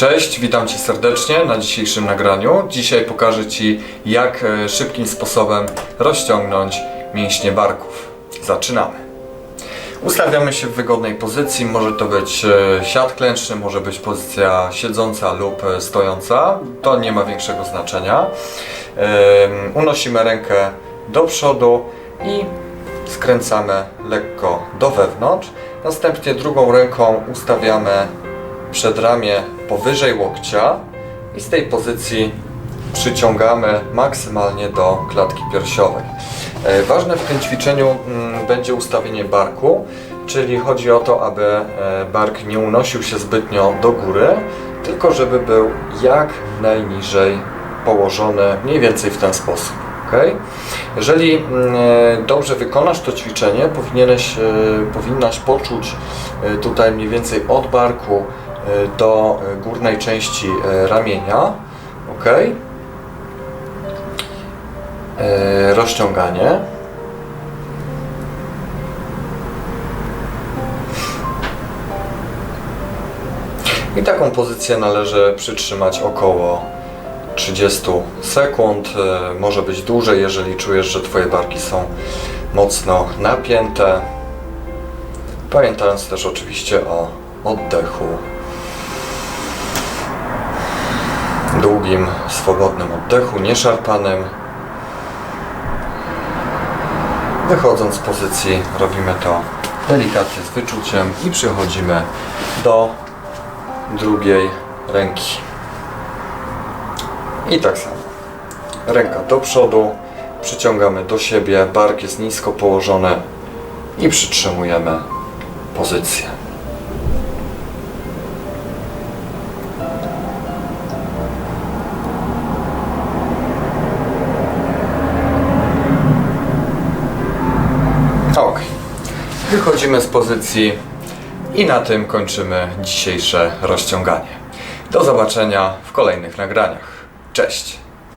Cześć, witam Cię serdecznie na dzisiejszym nagraniu. Dzisiaj pokażę Ci, jak e, szybkim sposobem rozciągnąć mięśnie barków. Zaczynamy. Ustawiamy się w wygodnej pozycji. Może to być e, siat klęczny, może być pozycja siedząca lub e, stojąca. To nie ma większego znaczenia. Unosimy rękę do przodu i skręcamy lekko do wewnątrz. Następnie drugą ręką ustawiamy przedramię powyżej łokcia i z tej pozycji przyciągamy maksymalnie do klatki piersiowej. E, Ważne w tym ćwiczeniu mm, będzie ustawienie barku, czyli chodzi o to, aby e, bark nie unosił się zbytnio do góry, tylko żeby był jak najniżej położony, mniej więcej w ten sposób. Okay? Jeżeli mm, e, dobrze wykonasz to ćwiczenie, powinieneś, powinnaś poczuć tutaj mniej więcej od barku do e, górnej części e, ramienia. Ok? E, Rozciąganie. I taką pozycję należy przytrzymać około 30 sekund. E, Może być dłużej, jeżeli czujesz, że Twoje barki są mocno napięte. Pamiętając też oczywiście o oddechu. Długim, swobodnym oddechu, nieszarpanym. Wychodząc z pozycji, robimy to delikatnie z wyczuciem i przechodzimy do drugiej ręki. I tak samo. Ręka do przodu, przyciągamy do siebie, bark jest nisko położony i przytrzymujemy pozycję. Wychodzimy z pozycji i na tym kończymy dzisiejsze rozciąganie. Do zobaczenia w kolejnych nagraniach. Cześć!